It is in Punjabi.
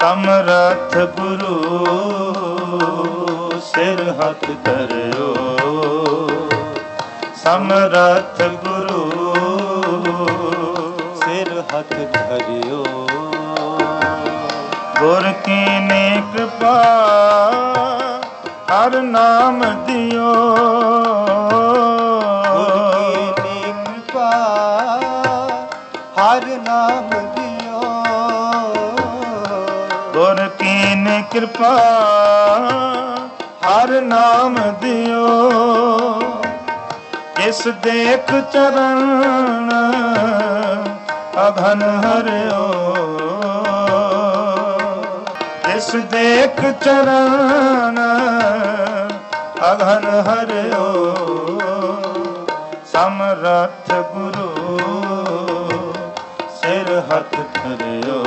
ਸਮਰਥ ਗੁਰੂ, ਸਿਰ ਹੱਥ ਧਰਿਓ। ਸਮਰਥ ਗੁਰੂ, ਸਿਰ ਹੱਥ ਧਰਿਓ। ਗੁਰ ਕੀਨੀ ਕਿਰਪਾ ਹਰ ਨਾਮ ਦਿਓ। ਗੁਰ ਕੀ ਕਿਰਪਾ ਹਰ ਨਾਮ ਗੁਰ ਕੀਨੀ ਕਿਰਪਾ, ਹਰ ਨਾਮ ਦਿਓ। ਇਸ ਦੇਖ ਚਰਨ ਅਗਨ ਹਰਿਓ। ਇਸ ਦੇਖ ਚਰਨ ਅਗਨ ਹਰਿਓ। ਸਮਰਥ ਗੁਰੂ ਸਿਰ ਹੱਥ ਕਰਿਓ